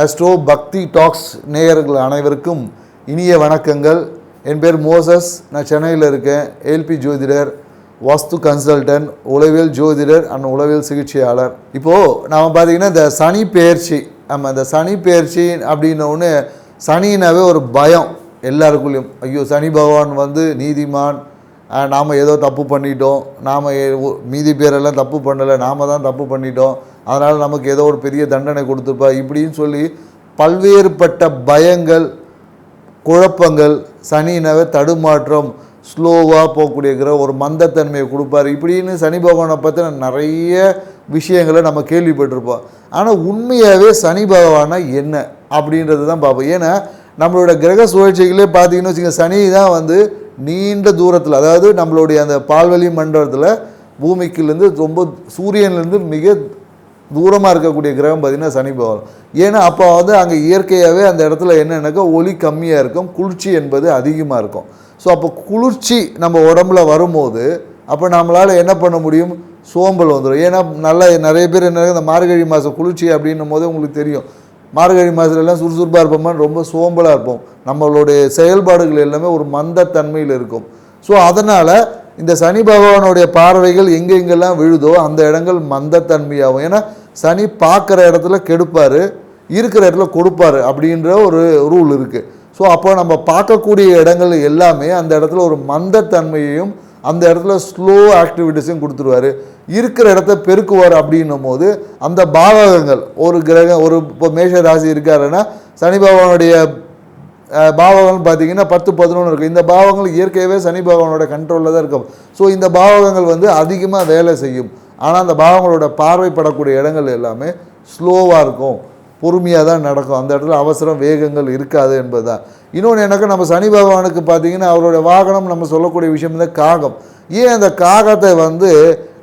Astro பக்தி tax நேயர்கள் அனைவருக்கும் இனிய வணக்கங்கள். என் பேர் மோசஸ். நான் சென்னையில் இருக்கேன். ஏல்பி ஜோதிடர் வாஸ்து கன்சல்டன்ட் உளவியல் ஜோதிடர் அண்ட் உளவியல் சிகிச்சையாளர். இப்போது நாம் பார்த்திங்கன்னா இந்த சனி பெயர்ச்சி நம்ம இந்த சனி பெயர்ச்சி அப்படின்ன ஒன்று சனினாவே ஒரு பயம் எல்லாருக்குள்ளேயும். ஐயோ சனி பகவான் வந்து நீதிமான் நாம் ஏதோ தப்பு பண்ணிட்டோம். நாம் மீதி பேரெல்லாம் தப்பு பண்ணலை நாம் தான் தப்பு பண்ணிட்டோம். அதனால் நமக்கு ஏதோ ஒரு பெரிய தண்டனை கொடுத்துருப்பா. இப்படின்னு சொல்லி பல்வேறுபட்ட பயங்கள் குழப்பங்கள் சனினவை தடுமாற்றம் ஸ்லோவாக போகக்கூடிய கிரகம் ஒரு மந்தத்தன்மையை கொடுப்பாரு. இப்படின்னு சனி பகவானை பற்றின நிறைய விஷயங்களை நம்ம கேள்விப்பட்டிருப்போம். ஆனால் உண்மையாகவே சனி பகவானா என்ன அப்படின்றது தான் பார்ப்போம். ஏன்னா நம்மளோட கிரக சுழற்சிகளே பார்த்தீங்கன்னு வச்சுக்கோங்க சனி தான் வந்து நீண்ட தூரத்தில் அதாவது நம்மளுடைய அந்த பால்வெளி மண்டலத்தில் பூமிக்குலேருந்து ரொம்ப சூரியன்லேருந்து மிக தூரமாக இருக்கக்கூடிய கிரகம் பார்த்திங்கன்னா சனி பகவான். ஏன்னா அப்போ வந்து அங்கே இயற்கையாகவே அந்த இடத்துல என்னென்னாக்கா ஒளி கம்மியாக இருக்கும் குளிர்ச்சி என்பது அதிகமாக இருக்கும். ஸோ அப்போ குளிர்ச்சி நம்ம உடம்புல வரும்போது அப்போ நம்மளால் என்ன பண்ண முடியும்? சோம்பல் வந்துடும் ஏன்னா நல்லா நிறைய பேர் என்ன இந்த மார்கழி மாதம் குளிர்ச்சி அப்படின்னும் போது உங்களுக்கு தெரியும். மார்கழி மாதத்துலலாம் சுறுசுறுப்பாக இருப்போமா? ரொம்ப சோம்பலாக இருப்போம். நம்மளுடைய செயல்பாடுகள் எல்லாமே ஒரு மந்தத்தன்மையில் இருக்கும். ஸோ அதனால் இந்த சனி பகவானுடைய பார்வைகள் எங்கெங்கெல்லாம் விழுதோ அந்த இடங்கள் மந்தத்தன்மையாகும் ஏன்னா சனி பார்க்குற இடத்துல கெடுப்பார் இருக்கிற இடத்துல கொடுப்பாரு அப்படின்ற ஒரு ரூல் இருக்குது ஸோ அப்போ நம்ம பார்க்கக்கூடிய இடங்கள் எல்லாமே அந்த இடத்துல ஒரு மந்தத்தன்மையையும் அந்த இடத்துல ஸ்லோ ஆக்டிவிட்டிஸையும் கொடுத்துருவாரு. இருக்கிற இடத்த பெருக்குவார் அப்படின்னும் போது அந்த பாவகங்கள் ஒரு கிரகம் ஒரு இப்போ மேஷ ராசி இருக்காருன்னா சனி பகவானுடைய பாவகங்கள் பார்த்திங்கன்னா பத்து பதினொன்று இருக்குது இந்த பாவங்கள் இயற்கையாகவே சனி பகவானோட கண்ட்ரோலில் தான் இருக்கும். ஸோ இந்த பாவகங்கள் வந்து அதிகமாக வேலை செய்யும். ஆனால் அந்த பாவங்களோட பார்வைப்படக்கூடிய இடங்கள் எல்லாமே ஸ்லோவாக இருக்கும். பொறுமையாக தான் நடக்கும். அந்த இடத்துல அவசரம் வேகங்கள் இருக்காது என்பது தான் இன்னொன்று எனக்கு நம்ம சனி பகவானுக்கு பார்த்தீங்கன்னா அவரோட வாகனம் நம்ம சொல்லக்கூடிய விஷயம் தான் காகம். ஏன் அந்த காகத்தை வந்து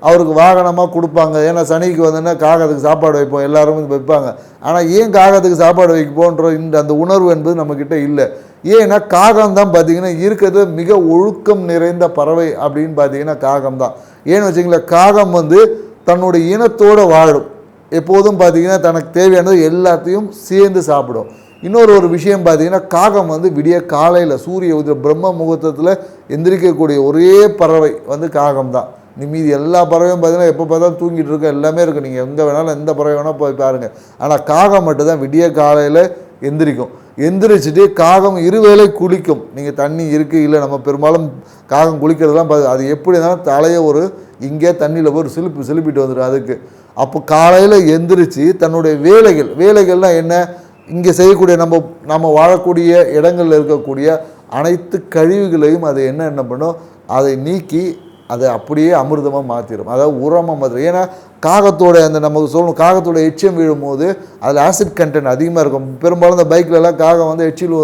அவருக்கு வாகனமாக கொடுப்பாங்க? ஏன்னா சனிக்கு வந்துன்னா காகத்துக்கு சாப்பாடு வைப்போம் எல்லாரும் வைப்பாங்க. ஆனால் ஏன் காகத்துக்கு சாப்பாடு வைப்போன்ற இந்த அந்த உணர்வு என்பது நம்மக்கிட்ட இல்லை. ஏன்னா காகம் தான் பார்த்தீங்கன்னா இருக்கிறது மிக ஒழுக்கம் நிறைந்த பறவை அப்படின்னு பார்த்தீங்கன்னா காகம் தான் ஏன்னு வச்சிங்களேன் காகம் வந்து தன்னுடைய இனத்தோடு வாழும். எப்போதும் பார்த்தீங்கன்னா தனக்கு தேவையானது எல்லாத்தையும் சேர்ந்து சாப்பிடும். இன்னொரு ஒரு விஷயம் பார்த்திங்கன்னா காகம் வந்து விடிய காலையில் சூரிய உதய பிரம்ம முகூர்த்தத்தில் எந்திரிக்கக்கூடிய ஒரே பறவை வந்து காகம் தான். நீ மீதி எல்லா பறவையும் பார்த்தீங்கன்னா எப்போ பார்த்தாலும் தூங்கிட்டு இருக்க எல்லாமே இருக்குது நீங்கள் எங்கே வேணாலும் எந்த பறவை வேணால் போய் பாருங்கள் ஆனால் காகம் மட்டும் தான் விடிய காலையில் எந்திரிக்கும். எந்திரிச்சிட்டு காகம் இருவேளை குளிக்கும். நீங்கள் தண்ணி இருக்குது இல்லை நம்ம பெரும்பாலும் காகம் குளிக்கிறதெல்லாம் பார்த்து அது எப்படி இருந்தாலும் தலையை ஒரு இங்கே தண்ணியில் போய் ஒரு சிலுப்பு சிலுப்பிட்டு வந்துடும் அதுக்கு. அப்போ காலையில் எந்திரிச்சு தன்னுடைய வேலைகள் வேலைகள்லாம் என்ன? இங்கே செய்யக்கூடிய நம்ம நம்ம வாழக்கூடிய இடங்களில் இருக்கக்கூடிய அனைத்து கழிவுகளையும் அது என்ன என்ன பண்ணும்? அதை நீக்கி அதை அப்படியே அமிர்தமாக மாற்றிடும் அதாவது உரமாக மாற்றிடும் ஏன்னா காகத்தோட அந்த நமக்கு சொல்லணும் காகத்தோட எச்சம் விழும்போது அதில் ஆசிட் கண்டென்ட் அதிகமாக இருக்கும். பெரும்பாலும் இந்த பைக்கிலலாம் காகம் வந்து எச்சில்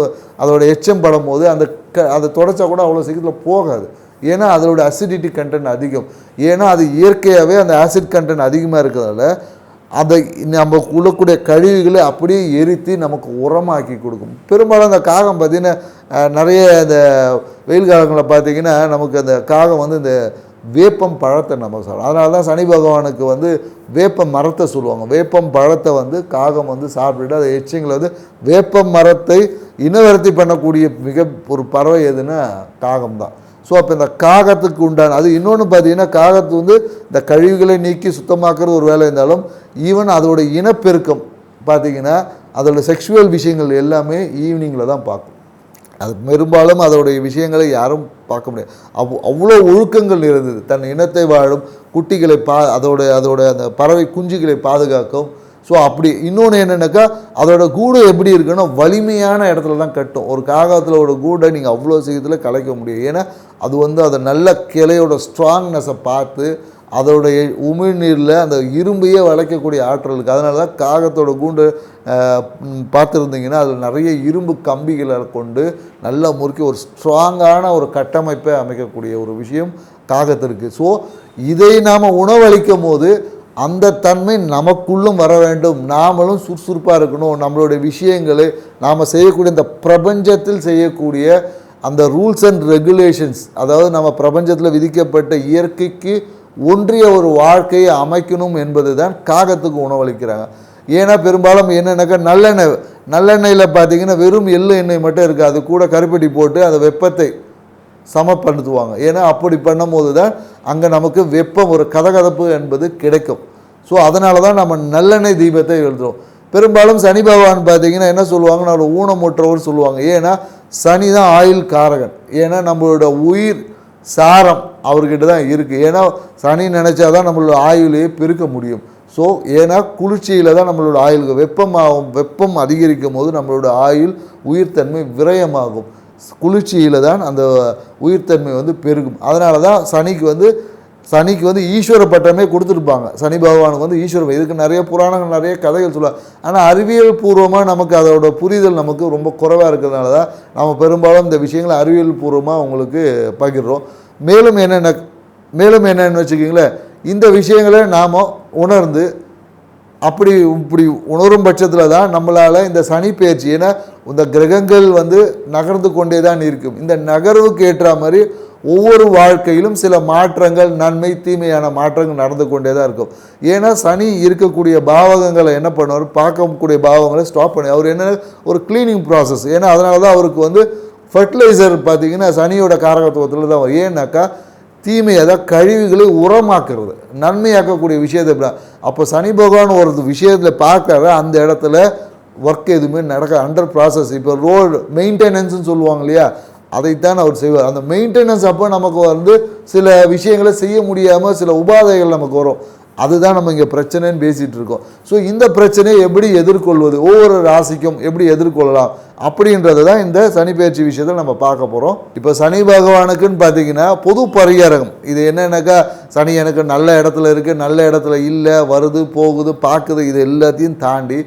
அதோட எச்சம் படும்போது அந்த க அதை தொடச்சா கூட அவ்வளோ சீக்கிரத்தில் போகாது. ஏன்னா அதோட அசிடிட்டி கண்டென்ட் அதிகம். ஏன்னா அது இயற்கையாகவே அந்த ஆசிட் கண்டென்ட் அதிகமாக இருக்கிறதால அதை நம்ம உள்ளக்கூடிய கழிவுகளை அப்படியே எரித்து நமக்கு உரமாக்கி கொடுக்கும். பெரும்பாலும் அந்த காகம் பார்த்திங்கன்னா நிறைய இந்த வெயில் காலங்களில் பார்த்திங்கன்னா நமக்கு அந்த காகம் வந்து இந்த வேப்பம் பழத்தை நம்ம சாப்பிடும் அதனால தான் சனி பகவானுக்கு வந்து வேப்ப மரத்தை சொல்லுவாங்க. வேப்பம் பழத்தை வந்து காகம் வந்து சாப்பிட்டுட்டு அதை எச்சிங்களை வந்து வேப்ப மரத்தை இனவரத்தி பண்ணக்கூடிய மிக ஒரு பறவை எதுன்னா காகம் தான். ஸோ அப்போ இந்த காகத்துக்கு உண்டான அது இன்னொன்று பார்த்தீங்கன்னா காகத்து வந்து இந்த கழிவுகளை நீக்கி சுத்தமாக்குறது ஒரு வேலை இருந்தாலும் ஈவன் அதோட இனப்பெருக்கம் பார்த்தீங்கன்னா அதோட செக்ஷுவல் விஷயங்கள் எல்லாமே ஈவினிங்கில் தான் பார்க்கும். அது பெரும்பாலும் அதோடைய விஷயங்களை யாரும் பார்க்க முடியாது. அவ் அவ்வளோ ஒழுக்கங்கள் இருந்தது. தன் இனத்தை வாழும் குட்டிகளை பா அதோட அதோட அந்த பறவை குஞ்சுகளை பாதுகாக்கும் ஸோ அப்படி இன்னொன்று என்னென்னாக்கா அதோட கூடு எப்படி இருக்குன்னா வலிமையான இடத்துல தான் கட்டும். ஒரு காகத்தில் ஒரு கூடை நீங்கள் அவ்வளோ சீக்கிரத்தில் கலைக்க முடியும். ஏன்னா அது வந்து அதை நல்ல கிளையோட ஸ்ட்ராங்னஸை பார்த்து அதோடைய உமிழ்நீரில் அந்த இரும்பையே வளைக்கக்கூடிய ஆற்றல் இருக்குது அதனால தான் காகத்தோட கூண்டு பார்த்துருந்தீங்கன்னா அதில் நிறைய இரும்பு கம்பிகளை கொண்டு நல்லா முறுக்கி ஒரு ஸ்ட்ராங்கான ஒரு கட்டமைப்பை அமைக்கக்கூடிய ஒரு விஷயம் காகத்திற்கு. ஸோ இதை நாம் உணவளிக்கும் போது அந்த தன்மை நமக்குள்ளும் வர வேண்டும். நாமளும் சுறுசுறுப்பாக இருக்கணும். நம்மளுடைய விஷயங்களை நாம் செய்யக்கூடிய இந்த பிரபஞ்சத்தில் செய்யக்கூடிய அந்த ரூல்ஸ் அண்ட் ரெகுலேஷன்ஸ் அதாவது நம்ம பிரபஞ்சத்தில் விதிக்கப்பட்ட இயற்கைக்கு ஒன்றிய ஒரு வாழ்க்கையை அமைக்கணும் என்பது தான் காகத்துக்கு உணவளிக்கிறாங்க. ஏன்னா பெரும்பாலும் என்னென்னாக்கா நல்லெண்ணெய் நல்லெண்ணெயில் பார்த்தீங்கன்னா வெறும் எள்ளு எண்ணெய் மட்டும் இருக்குது. அது கூட கருப்பட்டி போட்டு அந்த வெப்பத்தை சமப்படுத்துவாங்க. ஏன்னா அப்படி பண்ணும்போது தான் அங்கே நமக்கு வெப்பம் ஒரு கதகதப்பு என்பது கிடைக்கும். ஸோ அதனால தான் நம்ம நல்லெண்ணெய் தீபத்தை எழுதுறோம். பெரும்பாலும் சனி பகவான் பார்த்தீங்கன்னா என்ன சொல்லுவாங்க நம்மளோட ஊனமுற்றவர் சொல்லுவாங்க. ஏன்னா சனி தான் ஆயுள் காரகன். ஏன்னா நம்மளோட உயிர் சாரம் அவர்கிட்ட தான் இருக்குது ஏன்னா சனி நினச்சா தான் நம்மளோட ஆயுளையே பெருக்க முடியும். ஸோ ஏன்னா குளிர்ச்சியில் தான் நம்மளோட ஆயுளுக்கு வெப்பமாகும் வெப்பம் அதிகரிக்கும் போது நம்மளோட ஆயுள் உயிர்த்தன்மை விரயமாகும். குளிர்ச்சியில் தான் அந்த உயிர்த்தன்மை வந்து பெருகும். அதனால தான் சனிக்கு வந்து சனிக்கு வந்து ஈஸ்வர பட்டமே கொடுத்துருப்பாங்க. சனி பகவானுக்கு வந்து ஈஸ்வர இதுக்கு நிறைய புராணங்கள் நிறைய கதைகள் சொல்லுவாங்க ஆனால் அறிவியல் பூர்வமாக நமக்கு அதோட புரிதல் நமக்கு ரொம்ப குறைவாக இருக்கிறதுனால தான் நம்ம பெரும்பாலும் இந்த விஷயங்களை அறிவியல் பூர்வமாக உங்களுக்கு பகிர்றோம். மேலும் என்னென்ன மேலும் என்னென்னு வச்சுக்கிங்களேன். இந்த விஷயங்களை நாம் உணர்ந்து அப்படி இப்படி உணரும் பட்சத்தில் தான் நம்மளால் இந்த சனி பயிற்சி ஏன்னா இந்த கிரகங்கள் வந்து நகர்ந்து கொண்டே தான் இருக்கும். இந்த நகர்வுக்கு ஏற்ற மாதிரி ஒவ்வொரு வாழ்க்கையிலும் சில மாற்றங்கள் நன்மை தீமையான மாற்றங்கள் நடந்து கொண்டே தான் இருக்கும். ஏன்னா சனி இருக்கக்கூடிய பாவகங்களை என்ன பண்ணுவார்? பார்க்கக்கூடிய பாவங்களை ஸ்டாப் பண்ணி அவர் என்ன ஒரு க்ளீனிங் ப்ராசஸ் ஏன்னா அதனால தான் அவருக்கு வந்து ஃபர்டிலைசர் பார்த்தீங்கன்னா சனியோட காரகத்துவத்தில் தான் வரும். ஏன்னாக்கா தீமை தான் கழிவுகளை உரமாக்குறது. நன்மையாக்கக்கூடிய விஷயத்தை இப்படி அப்போ சனி பகவான் ஒரு விஷயத்தில் பார்க்குற அந்த இடத்துல ஒர்க் எதுவுமே நடக்க அண்டர் ப்ராசஸ் இப்போ ரோடு மெயின்டெனன்ஸ்னு சொல்லுவாங்க இல்லையா? அதைத்தான் அவர் செய்வார். அந்த மெயின்டெனன்ஸ் அப்போ நமக்கு வந்து சில விஷயங்களை செய்ய முடியாமல் சில உபாதைகள் நமக்கு வரும். அதுதான் நம்ம இங்கே பிரச்சனைன்னு பேசிகிட்டு இருக்கோம். ஸோ இந்த பிரச்சனையை எப்படி எதிர்கொள்வது? ஒவ்வொரு ராசிக்கும் எப்படி எதிர்கொள்ளலாம்? அப்படின்றது தான் இந்த சனி பயிற்சி விஷயத்தில் நம்ம பார்க்க போகிறோம் இப்போ சனி பகவானுக்குன்னு பார்த்தீங்கன்னா பொது பரிகாரகம். இது என்னென்னாக்கா சனி எனக்கு நல்ல இடத்துல இருக்குது நல்ல இடத்துல இல்லை வருது போகுது பார்க்குது இது எல்லாத்தையும் தாண்டி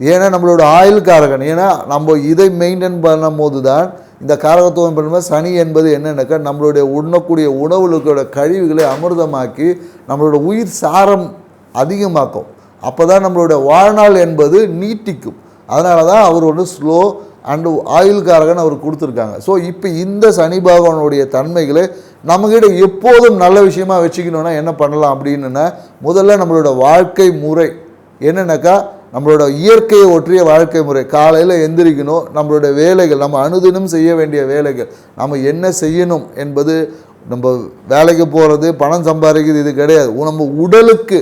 ஏன்னா நம்மளோட ஆயுள் காரகன் ஏன்னா நம்ம இதை மெயின்டைன் பண்ணும் போது தான் இந்த காரகத்துவம் பண்ணும்போது சனி என்பது என்னென்னாக்கா நம்மளுடைய உண்ணக்கூடிய உணவுகளுக்கோட கழிவுகளை அமிர்தமாக்கி நம்மளோட உயிர் சாரம் அதிகமாக்கும். அப்போ தான் நம்மளுடைய வாழ்நாள் என்பது நீட்டிக்கும். அதனால தான் அவர் ஒன்று ஸ்லோ அண்டு ஆயுள்காரகன் அவர் கொடுத்துருக்காங்க. ஸோ இப்போ இந்த சனி பகவானுடைய தன்மைகளை நம்மகிட்ட எப்போதும் நல்ல விஷயமா வச்சுக்கணுன்னா என்ன பண்ணலாம் அப்படின்னுனா முதல்ல நம்மளோட வாழ்க்கை முறை என்னென்னாக்கா நம்மளோட இயற்கையை ஒற்றிய வாழ்க்கை முறை. காலையில் எந்திரிக்கணும். நம்மளோட வேலைகள் நம்ம அனுதினம் செய்ய வேண்டிய வேலைகள். நம்ம என்ன செய்யணும் என்பது நம்ம வேலைக்கு போகிறது பணம் சம்பாதிக்கிறது இது கிடையாது. நம்ம உடலுக்கு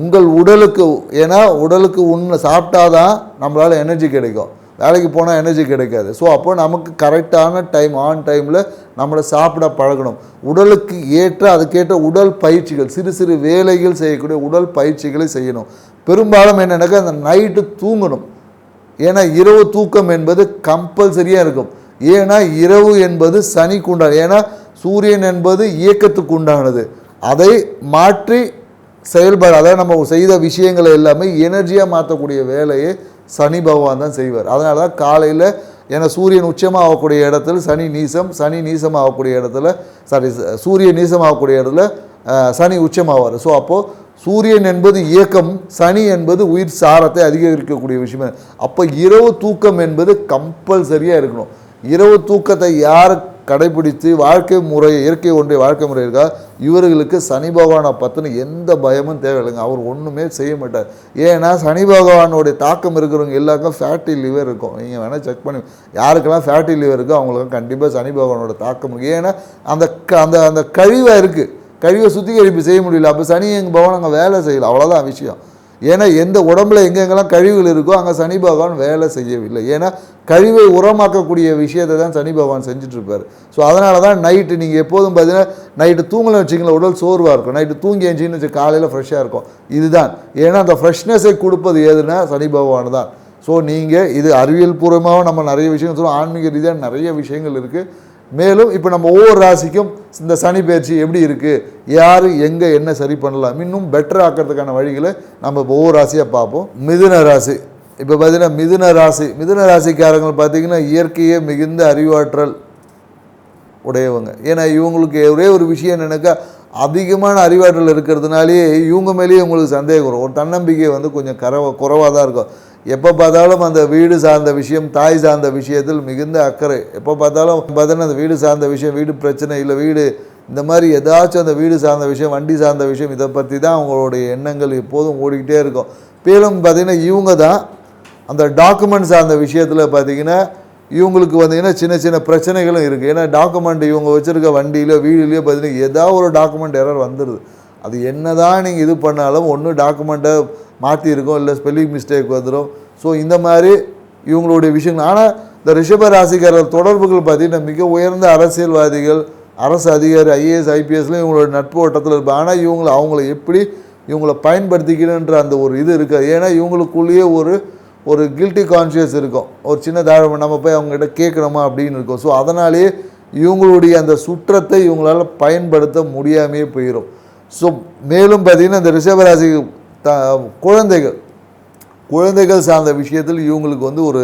உங்கள் உடலுக்கு ஏன்னா உடலுக்கு உண்மை சாப்பிட்டாதான் நம்மளால் எனர்ஜி கிடைக்கும். வேலைக்கு போனால் எனர்ஜி கிடைக்காது. ஸோ அப்போ நமக்கு கரெக்டான டைம் ஆன் டைமில் நம்மளை சாப்பிட பழகணும். உடலுக்கு ஏற்ற அதுக்கேற்ற உடல் பயிற்சிகள் சிறு சிறு வேலைகள் செய்யக்கூடிய உடல் பயிற்சிகளை செய்யணும். பெரும்பாலும் என்னென்னாக்கா அந்த நைட்டு தூங்கணும். ஏன்னா இரவு தூக்கம் என்பது கம்பல்சரியாக இருக்கும். ஏன்னா இரவு என்பது சனிக்கு உண்டான ஏன்னா சூரியன் என்பது இயக்கத்துக்கு உண்டானது. அதை மாற்றி செயல்படாத அதாவது நம்ம செய்த விஷயங்களை எல்லாமே எனர்ஜியாக மாற்றக்கூடிய வேலையை சனி பகவான் தான் செய்வார். அதனால தான் காலையில் ஏன்னா சூரியன் உச்சமாக ஆகக்கூடிய இடத்துல சனி நீசம் சனி நீசம் ஆகக்கூடிய இடத்துல சாரி சூரியன் நீசம் ஆகக்கூடிய இடத்துல சனி உச்சமாவார். ஸோ அப்போது சூரியன் என்பது இயக்கம் சனி என்பது உயிர் சாரத்தை அதிகரிக்கக்கூடிய விஷயம். அப்போ இரவு தூக்கம் என்பது கம்பல்சரியாக இருக்கணும். இரவு தூக்கத்தை யார் கடைபிடித்து வாழ்க்கை முறை இயற்கை ஒன்றிய வாழ்க்கை முறை இருக்கா? இவர்களுக்கு சனி பகவானை பற்றின எந்த பயமும் தேவையில்லைங்க. அவர் ஒன்றுமே செய்ய மாட்டார். ஏன்னா சனி பகவானுடைய தாக்கம் இருக்கிறவங்க எல்லாருக்கும் ஃபேட்டி லிவர் இருக்கும். நீங்கள் வேணால் செக் பண்ணி யாருக்கெல்லாம் ஃபேட்டி லிவர் இருக்கோ அவங்களுக்கு கண்டிப்பாக சனி பகவானோட தாக்கம் இருக்குது ஏன்னா அந்த க- அந்த அந்த கழிவாக இருக்குது கழிவை சுத்திகரிப்பு செய்ய முடியல. அப்போ சனி எங்கள் பகவான் அங்கே வேலை செய்யலை. அவ்வளோதான் விஷயம். ஏன்னா எந்த உடம்புல எங்கெங்கெல்லாம் கழிவுகள் இருக்கோ அங்கே சனி பகவான் வேலை செய்யவில்லை. ஏன்னா கழிவை உரமாக்கக்கூடிய விஷயத்தை தான் சனி பகவான் செஞ்சிட்ருப்பார் ஸோ அதனால தான் நைட்டு நீங்கள் எப்போதும் பார்த்தீங்கன்னா நைட்டு தூங்கலை வச்சிங்களேன் உடல் சோர்வாக இருக்கும். நைட்டு தூங்கி எஞ்சின்னு வச்சு காலையில் ஃப்ரெஷ்ஷாக இருக்கும். இதுதான். ஏன்னா அந்த ஃப்ரெஷ்னஸை கொடுப்பது எதுனா சனி பகவான் தான். ஸோ நீங்கள் இது அறிவியல் பூர்வமாகவும் நம்ம நிறைய விஷயங்கள் சொல்லுவோம் ஆன்மீக ரீதியாக நிறைய விஷயங்கள் இருக்குது மேலும் இப்போ நம்ம ஒவ்வொரு ராசிக்கும் இந்த சனி பயிற்சி எப்படி இருக்குது யார் எங்கே என்ன சரி பண்ணலாம்? இன்னும் பெட்டர் ஆக்கிறதுக்கான வழிகளை நம்ம இப்போ ஒவ்வொரு ராசியாக பார்ப்போம். மிதுன ராசி. இப்போ பார்த்தீங்கன்னா மிதுன ராசி. மிதுன ராசிக்காரங்க பார்த்தீங்கன்னா இயற்கையே மிகுந்த அறிவாற்றல் உடையவங்க. ஏன்னா இவங்களுக்கு ஒரே ஒரு விஷயம் என்னன்னாக்கா அதிகமான அறிவாற்றல் இருக்கிறதுனாலே இவங்க மேலேயே உங்களுக்கு சந்தேகம் வரும். ஒரு தன்னம்பிக்கை வந்து கொஞ்சம் கரவ குறைவாக தான் இருக்கும். எப்போ பார்த்தாலும் அந்த வீடு சார்ந்த விஷயம் தாய் சார்ந்த விஷயத்தில் மிகுந்த அக்கறை. எப்போ பார்த்தாலும் பார்த்தீங்கன்னா அந்த வீடு சார்ந்த விஷயம் வீடு பிரச்சனை இல்லை வீடு இந்த மாதிரி ஏதாச்சும் அந்த வீடு சார்ந்த விஷயம் வண்டி சார்ந்த விஷயம் இதை பற்றி தான் அவங்களுடைய எண்ணங்கள் எப்போதும் ஓடிக்கிட்டே இருக்கும். மேலும் பார்த்திங்கன்னா இவங்க தான் அந்த டாக்குமெண்ட் சார்ந்த விஷயத்தில் பார்த்தீங்கன்னா இவங்களுக்கு வந்தீங்கன்னா சின்ன சின்ன பிரச்சனைகளும் இருக்குது ஏன்னா டாக்குமெண்ட் இவங்க வச்சுருக்க வண்டியிலோ வீடுலையோ பார்த்தீங்கன்னா ஏதாவது ஒரு டாக்குமெண்ட் எரர் வந்துடுது அது என்ன தான் நீங்கள் இது பண்ணாலும் ஒன்று டாக்குமெண்ட்டை மாற்றிருக்கோம் இல்லை ஸ்பெல்லிங் மிஸ்டேக் வந்துடும் ஸோ இந்த மாதிரி இவங்களுடைய விஷயங்கள். ஆனால் இந்த ரிஷப ராசிக்காரர் தொடர்புகள் பார்த்தீங்கன்னா மிக உயர்ந்த அரசியல்வாதிகள் அரசு அதிகாரி ஐஏஎஸ் ஐபிஎஸ்லாம் இவங்களோட நட்பு ஓட்டத்தில் இருப்பாங்க ஆனால் இவங்களை அவங்கள எப்படி இவங்கள பயன்படுத்திக்கணுன்ற அந்த ஒரு இது இருக்காது. ஏன்னா இவங்களுக்குள்ளேயே ஒரு ஒரு கில்ட்டி கான்ஷியஸ் இருக்கும். ஒரு சின்ன தாழ்வு நம்ம போய் அவங்ககிட்ட கேட்கணுமா அப்படின்னு இருக்கும். ஸோ அதனாலேயே இவங்களுடைய அந்த சுற்றத்தை இவங்களால் பயன்படுத்த முடியாமையே போயிடும் ஸோ மேலும் பார்த்தீங்கன்னா இந்த ரிஷபராசி த குழந்தைகள். குழந்தைகள் சார்ந்த விஷயத்தில் இவங்களுக்கு வந்து ஒரு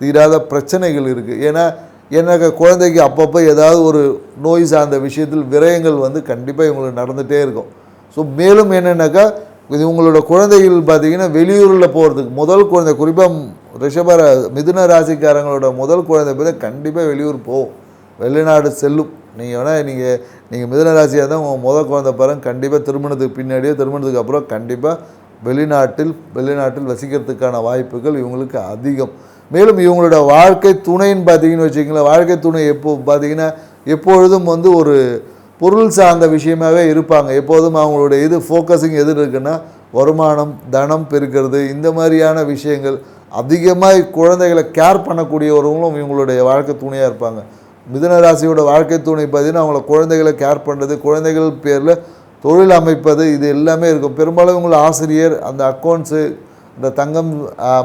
தீராத பிரச்சனைகள் இருக்குது ஏன்னா எனக்கு குழந்தைக்கு அப்பப்போ ஏதாவது ஒரு நோய் சார்ந்த விஷயத்தில் விரயங்கள் வந்து கண்டிப்பாக இவங்களுக்கு நடந்துகிட்டே இருக்கும். ஸோ மேலும் என்னென்னாக்கா இது உங்களோட குழந்தைகள் பார்த்தீங்கன்னா வெளியூரில் போகிறதுக்கு முதல் குழந்தை குறிப்பாக ரிஷப ரா- மிதுன ராசிக்காரங்களோட முதல் குழந்தை பார்த்தா கண்டிப்பாக வெளியூர் போகும். வெளிநாடு செல்லும். நீங்கள் வேணால் நீங்கள் நீங்கள் மிதனராசியாக தான் உங்கள் முதல் குழந்தை பிறகு கண்டிப்பாக திருமணத்துக்கு பின்னாடியோ திருமணத்துக்கு அப்புறம் கண்டிப்பாக வெளிநாட்டில் வெளிநாட்டில் வசிக்கிறதுக்கான வாய்ப்புகள் இவங்களுக்கு அதிகம். மேலும் இவங்களோட வாழ்க்கை துணைன்னு பார்த்தீங்கன்னு வச்சுக்கோங்களேன் வாழ்க்கை துணை எப்போ பார்த்தீங்கன்னா எப்பொழுதும் வந்து ஒரு பொருள் சார்ந்த விஷயமாகவே இருப்பாங்க. எப்போதும் அவங்களுடைய இது ஃபோக்கஸிங் எது இருக்குன்னா வருமானம் தனம் பெருக்கிறது இந்த மாதிரியான விஷயங்கள். அதிகமாக குழந்தைகளை கேர் பண்ணக்கூடியவர்களும் இவங்களுடைய வாழ்க்கை துணையாக இருப்பாங்க. மிதுன ராசியோட வாழ்க்கை துணை பார்த்தீங்கன்னா அவங்கள குழந்தைகளை கேர் பண்ணுறது குழந்தைகள் பேரில் தொழில் அமைப்பது இது எல்லாமே இருக்கும். பெரும்பாலும் உங்களை ஆசிரியர் அந்த அக்கௌண்ட்ஸு இந்த தங்கம்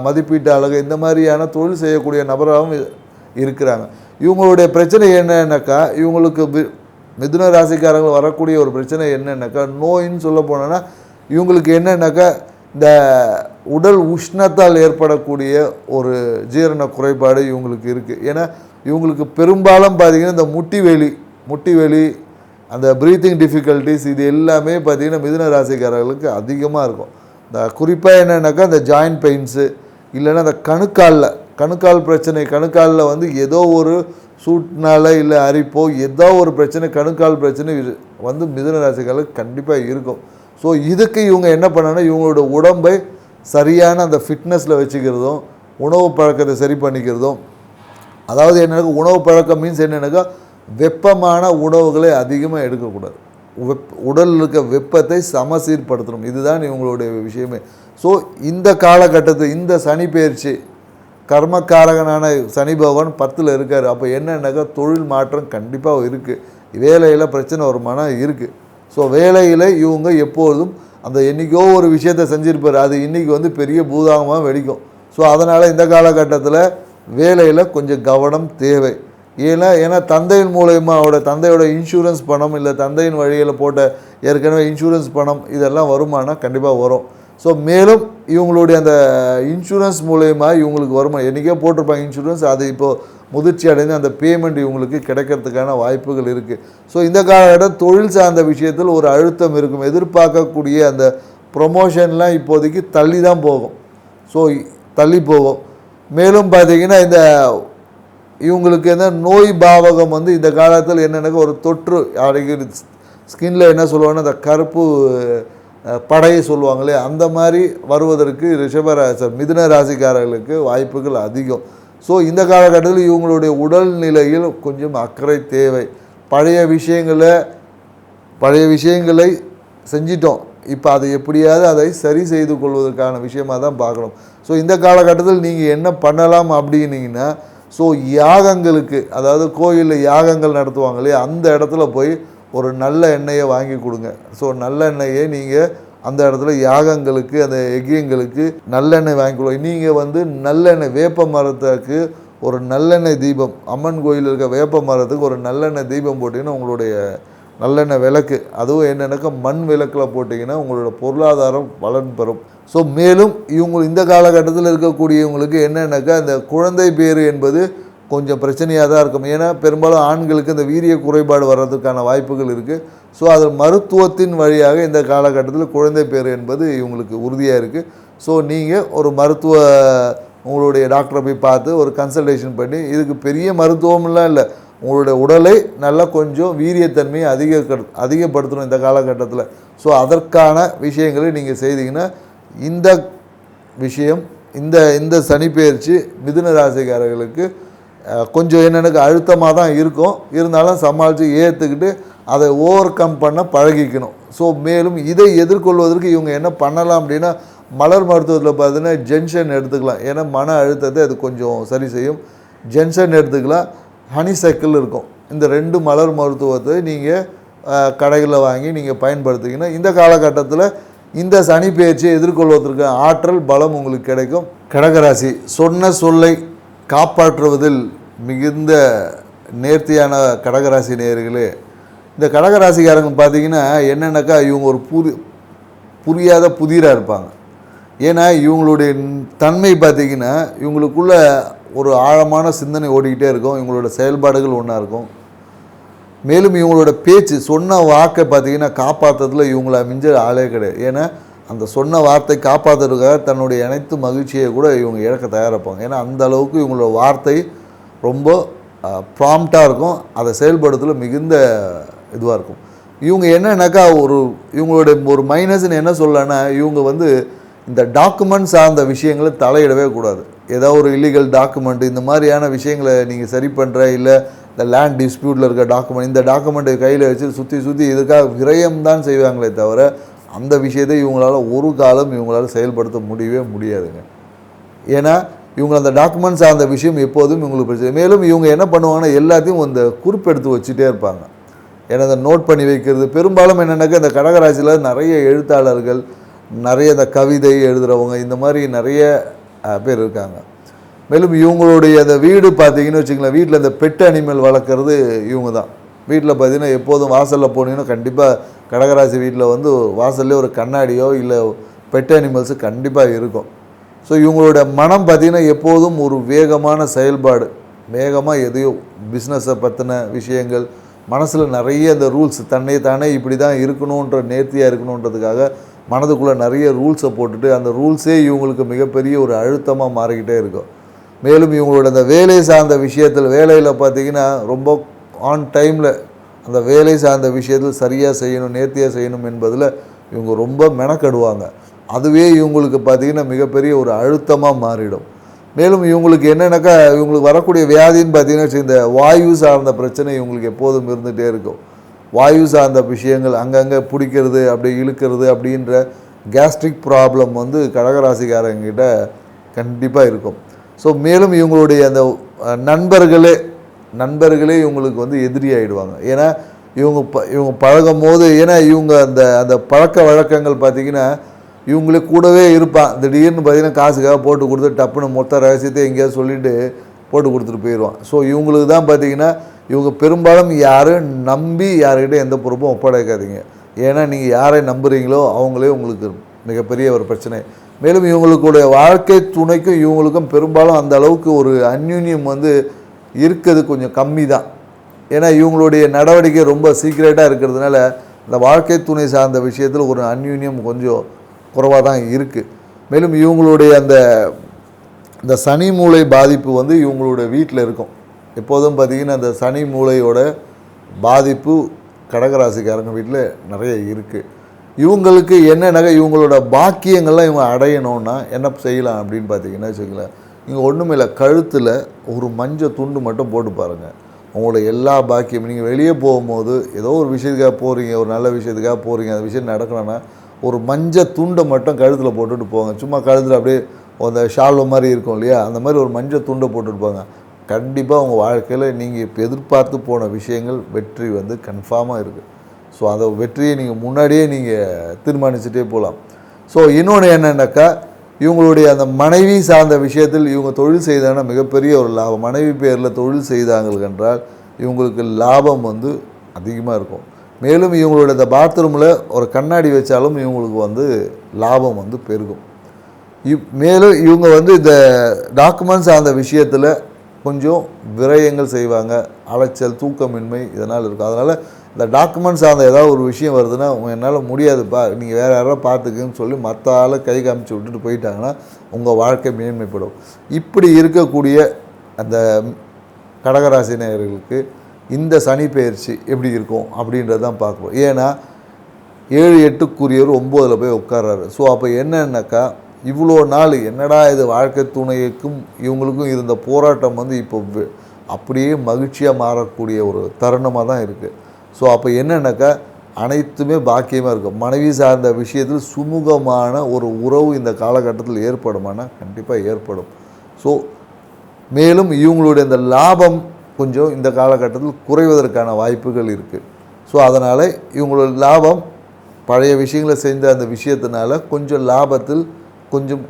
மதிப்பீட்டு அழகு இந்த மாதிரியான தொழில் செய்யக்கூடிய நபராகவும் இருக்கிறாங்க. இவங்களுடைய பிரச்சனை என்னன்னாக்கா இவங்களுக்கு மிதுன ராசிக்காரங்க வரக்கூடிய ஒரு பிரச்சனை என்னென்னாக்கா நோயின்னு சொல்ல போனோன்னா இவங்களுக்கு என்னென்னாக்கா இந்த உடல் உஷ்ணத்தால் ஏற்படக்கூடிய ஒரு ஜீரண குறைபாடு இவங்களுக்கு இருக்குது ஏன்னா இவங்களுக்கு பெரும்பாலும் பார்த்தீங்கன்னா இந்த முட்டி வேலி முட்டி வேலி அந்த ப்ரீத்திங் டிஃபிகல்ட்டிஸ் இது எல்லாமே பார்த்தீங்கன்னா மிதுன ராசிக்காரர்களுக்கு அதிகமாக இருக்கும். இந்த குறிப்பாக என்னென்னாக்கா இந்த ஜாயிண்ட் பெயின்ஸு இல்லைன்னா அந்த கணுக்காலில் கணுக்கால் பிரச்சனை கணுக்காலில் வந்து ஏதோ ஒரு சூட்னால இல்லை அரிப்போ ஏதோ ஒரு பிரச்சனை கணுக்கால் பிரச்சனை வந்து மிதுன ராசிக்காரர்களுக்கு கண்டிப்பாக இருக்கும். ஸோ இதுக்கு இவங்க என்ன பண்ணணும் இவங்களோட உடம்பை சரியான அந்த ஃபிட்னஸில் வச்சுக்கிறதும் உணவு பழக்கத்தை சரி பண்ணிக்கிறதும் அதாவது என்னன்னாக்கா உணவு பழக்கம் மீன்ஸ் என்னென்னாக்கா வெப்பமான உணவுகளை அதிகமாக எடுக்கக்கூடாது. வெப் உடலில் இருக்க வெப்பத்தை சமசீர்படுத்தணும். இதுதான் இவங்களுடைய விஷயமே. ஸோ இந்த காலகட்டத்தில் இந்த சனி பயிற்சி கர்மக்காரகனான சனி பகவான் பத்தில் இருக்கார். அப்போ என்னென்னாக்கா தொழில் மாற்றம் கண்டிப்பாக இருக்குது வேலையில் பிரச்சனை வருமானம் இருக்குது ஸோ வேலையில் இவங்க எப்பொழுதும் அந்த என்றைக்கோ ஒரு விஷயத்தை செஞ்சுருப்பார். அது இன்றைக்கி வந்து பெரிய பூதாகமாக வெடிக்கும். ஸோ அதனால் இந்த காலகட்டத்தில் வேலையில் கொஞ்சம் கவனம் தேவை. ஏன்னா ஏன்னா தந்தையின் மூலயமா அவரோட தந்தையோட இன்சூரன்ஸ் பணம் இல்லை தந்தையின் வழியில் போட்ட ஏற்கனவே இன்சூரன்ஸ் பணம் இதெல்லாம் வருமானா கண்டிப்பாக வரும். ஸோ மேலும் இவங்களுடைய அந்த இன்சூரன்ஸ் மூலயமா இவங்களுக்கு வருமானம் என்றைக்கே போட்டிருப்பாங்க இன்சூரன்ஸ் அது இப்போது முதிர்ச்சி அடைந்து அந்த பேமெண்ட் இவங்களுக்கு கிடைக்கிறதுக்கான வாய்ப்புகள் இருக்குது ஸோ இந்த காலகட்டம் தொழில் சார்ந்த விஷயத்தில் ஒரு அழுத்தம் இருக்கும். எதிர்பார்க்கக்கூடிய அந்த ப்ரொமோஷன்லாம் இப்போதைக்கு தள்ளி தான் போகும். ஸோ தள்ளி போகும். மேலும் பார்த்தீங்கன்னா இந்த இவங்களுக்கு என்ன நோய் பாவகம் வந்து இந்த காலத்தில் என்னென்னக்கா ஒரு தொற்று அடைகிற ஸ்கின்ல என்ன சொல்லுவாங்கன்னா அந்த கருப்பு படையை சொல்லுவாங்களே அந்த மாதிரி வருவதற்கு ரிஷபராசி மிதுன ராசிக்காரர்களுக்கு வாய்ப்புகள் அதிகம். ஸோ இந்த காலகட்டத்தில் இவங்களுடைய உடல்நிலையில் கொஞ்சம் அக்கறை தேவை. பழைய விஷயங்களை பழைய விஷயங்களை செஞ்சிட்டோம். இப்போ அதை எப்படியாவது அதை சரி செய்து கொள்வதற்கான விஷயமாக தான் பார்க்கணும். ஸோ இந்த காலகட்டத்தில் நீங்கள் என்ன பண்ணலாம் அப்படின்னீங்கன்னா ஸோ யாகங்களுக்கு அதாவது கோயிலில் யாகங்கள் நடத்துவாங்க இல்லையா அந்த இடத்துல போய் ஒரு நல்ல எண்ணெயை வாங்கி கொடுங்க. ஸோ நல்ல எண்ணெயை நீங்கள் அந்த இடத்துல யாகங்களுக்கு அந்த யஜ்யங்களுக்கு நல்லெண்ணெய் வாங்கி கொடுங்க. நீங்கள் வந்து நல்லெண்ணெய் வேப்ப மரத்துக்கு ஒரு நல்லெண்ணெய் தீபம் அம்மன் கோயிலில் இருக்க வேப்ப மரத்துக்கு ஒரு நல்லெண்ணெய் தீபம் போட்டிங்கன்னா உங்களுடைய நல்லெண்ணெய் விளக்கு அதுவும் என்னென்னாக்கா மண் விளக்கில் போட்டிங்கன்னா உங்களோட பொருளாதாரம் பலன் பெறும். ஸோ மேலும் இவங்க இந்த காலகட்டத்தில் இருக்கக்கூடியவங்களுக்கு என்னென்னாக்கா இந்த குழந்தை பேர் என்பது கொஞ்சம் பிரச்சனையாக தான் இருக்கும். ஏன்னா பெரும்பாலும் ஆண்களுக்கு இந்த வீரிய குறைபாடு வர்றதுக்கான வாய்ப்புகள் இருக்குது ஸோ அது மருத்துவத்தின் வழியாக இந்த காலகட்டத்தில் குழந்தை பேர் என்பது இவங்களுக்கு உறுதியாக இருக்குது ஸோ நீங்கள் ஒரு மருத்துவ உங்களுடைய டாக்டரை போய் பார்த்து ஒரு கன்சல்டேஷன் பண்ணி இதுக்கு பெரிய மருத்துவம்லாம் இல்லை. உங்களுடைய உடலை நல்லா கொஞ்சம் வீரியத்தன்மையை அதிக அதிகப்படுத்தணும் இந்த காலகட்டத்தில். ஸோ அதற்கான விஷயங்களை நீங்கள் செய்தீங்கன்னா இந்த விஷயம் இந்த இந்த சனிப்பெயர்ச்சி மிதுன ராசிக்காரர்களுக்கு கொஞ்சம் என்னென்னு அழுத்தமாக தான் இருக்கும். இருந்தாலும் சமாளித்து ஏற்றுக்கிட்டு அதை ஓவர் கம் பண்ண பழகிக்கணும். ஸோ மேலும் இதை எதிர்கொள்வதற்கு இவங்க என்ன பண்ணலாம் அப்படின்னா மலர் மருத்துவத்தில் பார்த்தீங்கன்னா ஜென்ஷன் எடுத்துக்கலாம். ஏன்னா மன அழுத்தத்தை அது கொஞ்சம் சரி செய்யும். ஜென்ஷன் எடுத்துக்கலாம். ஹனி சைக்கிள் இருக்கும். இந்த ரெண்டு மலர் மருத்துவத்தை நீங்கள் கடைகளில் வாங்கி நீங்கள் பயன்படுத்திங்கன்னா இந்த காலகட்டத்தில் இந்த சனி பேச்சை எதிர்கொள்வதற்கு ஆற்றல் பலம் உங்களுக்கு கிடைக்கும். கடகராசி சொன்ன சொல்லை காப்பாற்றுவதில் மிகுந்த நேர்த்தியான கடகராசி நேயர்களே இந்த கடகராசிக்காரங்க பார்த்தீங்கன்னா என்னென்னாக்கா இவங்க ஒரு புரி புரியாத புதிராக இருப்பாங்க. ஏன்னா இவங்களுடைய தன்மை பார்த்தீங்கன்னா இவங்களுக்குள்ள ஒரு ஆழமான சிந்தனை ஓடிக்கிட்டே இருக்கும். இவங்களோட செயல்பாடுகள் ஒன்றா இருக்கும். மேலும் இவங்களோட பேச்சு சொன்ன வாக்கை பார்த்தீங்கன்னா காப்பாற்றுறதுல இவங்கள மிஞ்ச ஆளே கிடையாது. ஏன்னா அந்த சொன்ன வார்த்தை காப்பாற்றுறதுக்காக தன்னுடைய அனைத்து மகிழ்ச்சியை கூட இவங்க இழக்க தயாரிப்பாங்க. ஏன்னா அந்த அளவுக்கு இவங்களோட வார்த்தை ரொம்ப ப்ராம்ப்டாக இருக்கும். அதை செயல்படுத்துல மிகுந்த இதுவாக இருக்கும். இவங்க என்னன்னாக்கா ஒரு இவங்களோட ஒரு மைனஸ்ன்னு என்ன சொல்லலைன்னா இவங்க வந்து இந்த டாக்குமெண்ட் சார்ந்த விஷயங்களை தலையிடவே கூடாது. ஏதோ ஒரு இல்லீகல் டாக்குமெண்ட் இந்த மாதிரியான விஷயங்களை நீங்கள் சரி பண்ணுற இல்லை இந்த லேண்ட் டிஸ்பியூட்டில் இருக்க டாக்குமெண்ட் இந்த டாக்குமெண்ட்டை கையில் வச்சு சுற்றி சுற்றி இதுக்காக விரயம் தான் செய்வாங்களே தவிர அந்த விஷயத்தை இவங்களால் ஒரு காலம் இவங்களால் செயல்படுத்த முடியவே முடியாதுங்க. ஏன்னா இவங்க அந்த டாக்குமெண்ட் சார்ந்த விஷயம் எப்போதும் இவங்களுக்கு பிரச்சனை. மேலும் இவங்க என்ன பண்ணுவாங்கன்னா எல்லாத்தையும் இந்த குறிப்பெடுத்து வச்சுட்டே இருப்பாங்க. ஏன்னா இந்த நோட் பண்ணி வைக்கிறது பெரும்பாலும் என்னென்னாக்கா இந்த கடகராசியில் நிறைய எழுத்தாளர்கள் நிறைய இந்த கவிதை எழுதுகிறவங்க இந்த மாதிரி நிறைய பேர் இருக்காங்க. மேலும் இவங்களுடைய அந்த வீடு பார்த்தீங்கன்னு வச்சுங்களேன் வீட்டில் இந்த பெட் அனிமல் வளர்க்குறது இவங்க தான் வீட்டில் பார்த்தீங்கன்னா எப்போதும் வாசலில் போனீங்கன்னா கண்டிப்பாக கடகராசி வீட்டில் வந்து வாசல்லே ஒரு கண்ணாடியோ இல்லை பெட் அனிமல்ஸு கண்டிப்பாக இருக்கும். ஸோ இவங்களோட மனம் பார்த்திங்கன்னா எப்போதும் ஒரு வேகமான செயல்பாடு. வேகமாக எதையோ பிஸ்னஸை பற்றின விஷயங்கள் மனசில் நிறைய இந்த ரூல்ஸ் தன்னை தானே இப்படி தான் இருக்கணுன்ற நேர்த்தியாக இருக்கணுன்றதுக்காக மனதுக்குள்ளே நிறைய ரூல்ஸை போட்டுட்டு அந்த ரூல்ஸே இவங்களுக்கு மிகப்பெரிய ஒரு அழுத்தமாக மாறிக்கிட்டே இருக்கும். மேலும் இவங்களோட அந்த வேலை சார்ந்த விஷயத்தில் வேலையில் பார்த்தீங்கன்னா ரொம்ப ஆன் டைமில் அந்த வேலை சார்ந்த விஷயத்தில் சரியாக செய்யணும் நேர்த்தியாக செய்யணும் என்பதில் இவங்க ரொம்ப மெனக்கெடுவாங்க. அதுவே இவங்களுக்கு பார்த்தீங்கன்னா மிகப்பெரிய ஒரு அழுத்தமாக மாறிடும். மேலும் இவங்களுக்கு என்னென்னாக்கா இவங்களுக்கு வரக்கூடிய வியாதின்னு பார்த்தீங்கன்னா இந்த வாயு சார்ந்த பிரச்சனை இவங்களுக்கு எப்போதும் இருந்துகிட்டே இருக்கும். வாயு சார்ந்த விஷயங்கள் அங்கங்கே பிடிக்கிறது அப்படி இழுக்கிறது அப்படின்ற கேஸ்ட்ரிக் ப்ராப்ளம் வந்து கடகராசிக்காரங்கிட்ட கண்டிப்பாக இருக்கும். ஸோ மேலும் இவங்களுடைய அந்த நண்பர்களே நண்பர்களே இவங்களுக்கு வந்து எதிரி ஆகிடுவாங்க ஏன்னா இவங்க ப இவங்க பழகும் போது ஏன்னா இவங்க அந்த அந்த பழக்க வழக்கங்கள் பார்த்தீங்கன்னா இவங்களே கூடவே இருப்பான். திடீர்னு பார்த்தீங்கன்னா காசுக்காக போட்டு கொடுத்து டப்புன்னு மொத்த ரகசியத்தை எங்கேயாவது சொல்லிட்டு போட்டு கொடுத்துட்டு போயிடுவான். ஸோ இவங்களுக்கு தான் பார்த்தீங்கன்னா இவங்க பெரும்பாலும் யாரும் நம்பி யாருக்கிட்ட எந்த பொறுப்பும் ஒப்படைக்காதீங்க. ஏன்னா நீங்கள் யாரை நம்புகிறீங்களோ அவங்களே உங்களுக்கு மிகப்பெரிய ஒரு பிரச்சனை. மேலும் இவங்களுடைய வாழ்க்கை துணைக்கும் இவங்களுக்கும் பெரும்பாலும் அந்த அளவுக்கு ஒரு அந்யூன்யம் வந்து இருக்கிறது கொஞ்சம் கம்மி தான் ஏன்னா இவங்களுடைய நடவடிக்கை ரொம்ப சீக்ரெட்டாக இருக்கிறதுனால இந்த வாழ்க்கை துணை சார்ந்த விஷயத்தில் ஒரு அந்யூன்யம் கொஞ்சம் குறைவாக தான் இருக்குது மேலும் இவங்களுடைய அந்த இந்த சனி மூளை பாதிப்பு வந்து இவங்களோட வீட்டில் இருக்கும். எப்போதும் பார்த்திங்கன்னா அந்த சனி மூளையோட பாதிப்பு கடகராசிக்காரங்க வீட்டில் நிறைய இருக்குது இவங்களுக்கு என்னென்ன இவங்களோட பாக்கியங்கள்லாம் இவங்க அடையணும்னா என்ன செய்யலாம் அப்படின்னு பார்த்தீங்கன்னா வச்சுக்கோங்களேன். நீங்கள் ஒன்றும் இல்லை கழுத்தில் ஒரு மஞ்சள் துண்டு மட்டும் போட்டு பாருங்கள் உங்களோட எல்லா பாக்கியம் நீங்கள் வெளியே போகும்போது ஏதோ ஒரு விஷயத்துக்காக போகிறீங்க ஒரு நல்ல விஷயத்துக்காக போகிறீங்க அந்த விஷயம் நடக்கணும்னா ஒரு மஞ்சள் துண்டை மட்டும் கழுத்தில் போட்டுட்டு போங்க. சும்மா கழுத்தில் அப்படியே அந்த ஷால்வ மாதிரி இருக்கும் இல்லையா? அந்த மாதிரி ஒரு மஞ்சள் துண்டை போட்டுட்டு போங்க. கண்டிப்பாக உங்கள் வாழ்க்கையில் நீங்கள் இப்போ எதிர்பார்த்து போன விஷயங்கள் வெற்றி வந்து கன்ஃபார்மாக இருக்குது ஸோ அந்த வெற்றியை நீங்கள் முன்னாடியே நீங்கள் தீர்மானிச்சுட்டே போகலாம் ஸோ இன்னொன்று என்னென்னாக்கா இவங்களுடைய அந்த மனைவி சார்ந்த விஷயத்தில் இவங்க தொழில் செய்தாங்கன்னா மிகப்பெரிய ஒரு லாபம். மனைவி பேரில் தொழில் செய்தாங்கள் என்றால் இவங்களுக்கு லாபம் வந்து அதிகமாக இருக்கும். மேலும் இவங்களோட இந்த பாத்ரூமில் ஒரு கண்ணாடி வச்சாலும் இவங்களுக்கு வந்து லாபம் வந்து பெருகும். இவ் மேலும் இவங்க வந்து இந்த டாக்குமெண்ட்ஸ் அந்த விஷயத்தில் கொஞ்சம் விரயங்கள் செய்வாங்க. அலைச்சல் தூக்கமின்மை இதனால் இருக்கும். அதனால் இந்த டாக்குமெண்ட் சார்ந்த ஏதாவது ஒரு விஷயம் வருதுன்னா உங்கள் என்னால் முடியாதுப்பா. நீங்கள் வேறு யாராவது பார்த்துக்குன்னு சொல்லி மற்ற ஆளை கை காமிச்சு விட்டுட்டு போயிட்டாங்கன்னா உங்கள் வாழ்க்கை மேன்மைப்படும். இப்படி இருக்கக்கூடிய அந்த கடகராசி நேயர்களுக்கு இந்த சனி பயிற்சி எப்படி இருக்கும் அப்படின்றத தான் பார்க்கணும். ஏன்னா ஏழு எட்டுக்குரியவர் ஒம்போதில் போய் உட்கார்றாரு. ஸோ அப்போ என்னன்னாக்கா இவ்வளோ நாள் என்னடா இது வாழ்க்கை துணைக்கும் இவங்களுக்கும் இருந்த போராட்டம் வந்து இப்போ அப்படியே மகிழ்ச்சியாக மாறக்கூடிய ஒரு தருணமாக தான் இருக்குது ஸோ அப்போ என்னென்னாக்கா அனைத்துமே பாக்கியமாக இருக்கும். மனைவி சார்ந்த விஷயத்தில் சுமூகமான ஒரு உறவு இந்த காலகட்டத்தில் ஏற்படுமானா கண்டிப்பாக ஏற்படும். ஸோ மேலும் இவங்களுடைய இந்த லாபம் கொஞ்சம் இந்த காலகட்டத்தில் குறைவதற்கான வாய்ப்புகள் இருக்குது ஸோ அதனால் இவங்களோட லாபம் பழைய விஷயங்களை செஞ்ச அந்த விஷயத்தினால கொஞ்சம் லாபத்தில் கொஞ்சம்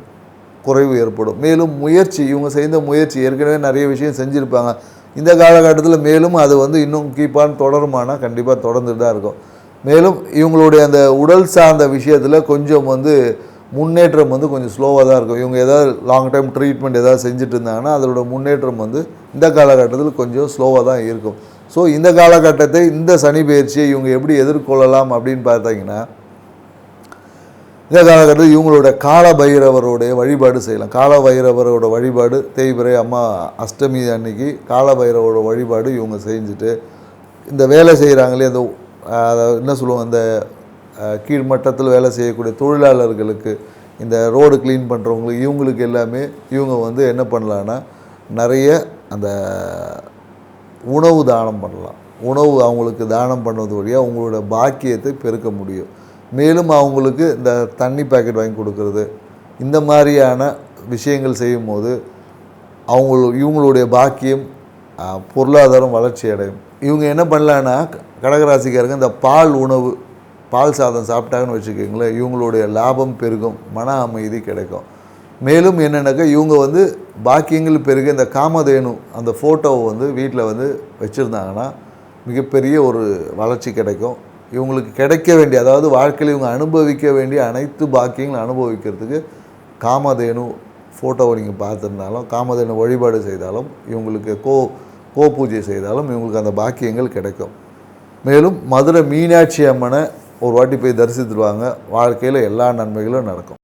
குறைவு ஏற்படும். மேலும் முயற்சி இவங்க செய்த முயற்சி ஏற்கனவே நிறைய விஷயம் செஞ்சுருப்பாங்க. இந்த காலகட்டத்தில் மேலும் அது வந்து இன்னும் கீப்பான் தொடருமானா கண்டிப்பாக தொடர்ந்துட்டு தான் இருக்கும். மேலும் இவங்களுடைய அந்த உடல் சார்ந்த விஷயத்தில் கொஞ்சம் வந்து முன்னேற்றம் வந்து கொஞ்சம் ஸ்லோவாக தான் இருக்கும். இவங்க ஏதாவது லாங் டைம் ட்ரீட்மெண்ட் ஏதாவது செஞ்சுட்டு இருந்தாங்கன்னா அதோட முன்னேற்றம் வந்து இந்த காலகட்டத்தில் கொஞ்சம் ஸ்லோவாக தான் இருக்கும். ஸோ இந்த காலகட்டத்தை இந்த சனி பயிற்சியை இவங்க எப்படி எதிர்கொள்ளலாம் அப்படின்னு பார்த்தீங்கன்னா இந்த காலகட்டத்தில் இவங்களோட கால பைரவரோடைய வழிபாடு செய்யலாம். கால பைரவரோட வழிபாடு தேய்பிரை அம்மா அஷ்டமி அன்னைக்கு கால பைரவரோட வழிபாடு இவங்க செஞ்சுட்டு இந்த வேலை செய்கிறாங்களே அந்த அதாவது என்ன சொல்லுவோம் அந்த கீழ்மட்டத்தில் வேலை செய்யக்கூடிய தொழிலாளர்களுக்கு இந்த ரோடு க்ளீன் பண்ணுறவங்களுக்கு இவங்களுக்கு எல்லாமே இவங்க வந்து என்ன பண்ணலான்னா நிறைய அந்த உணவு தானம் பண்ணலாம். உணவு அவங்களுக்கு தானம் பண்ணுறது வழியாக அவங்களோட பாக்கியத்தை பெருக்க முடியும். மேலும் அவங்களுக்கு இந்த தண்ணி பாக்கெட் வாங்கி கொடுக்கறது இந்த மாதிரியான விஷயங்கள் செய்யும்போது அவங்க இவங்களுடைய பாக்கியம் பொருளாதாரம் வளர்ச்சி அடையும். இவங்க என்ன பண்ணலான்னா கடகராசிக்காரங்க இந்த பால் உணவு பால் சாதம் சாப்பிட்டாங்கன்னு வச்சுக்கோங்களேன் இவங்களுடைய லாபம் பெருகும் மன அமைதி கிடைக்கும். மேலும் என்னென்னாக்கா இவங்க வந்து பாக்கியங்கள் பெருக இந்த காமதேனு அந்த ஃபோட்டோவை வந்து வீட்டில் வந்து வச்சுருந்தாங்கன்னா மிகப்பெரிய ஒரு வளர்ச்சி கிடைக்கும். இவங்களுக்கு கிடைக்க வேண்டிய அதாவது வாழ்க்கையில் இவங்க அனுபவிக்க வேண்டிய அனைத்து பாக்கியங்களும் அனுபவிக்கிறதுக்கு காமதேனு ஃபோட்டோவை நீங்கள் பார்த்துருந்தாலும் காமதேனு வழிபாடு செய்தாலும் இவங்களுக்கு கோ கோ பூஜை செய்தாலும் இவங்களுக்கு அந்த பாக்கியங்கள் கிடைக்கும். மேலும் மதுரை மீனாட்சி அம்மனை ஒரு வாட்டி போய் தரிசித்துருவாங்க வாழ்க்கையில் எல்லா நன்மைகளும் நடக்கும்.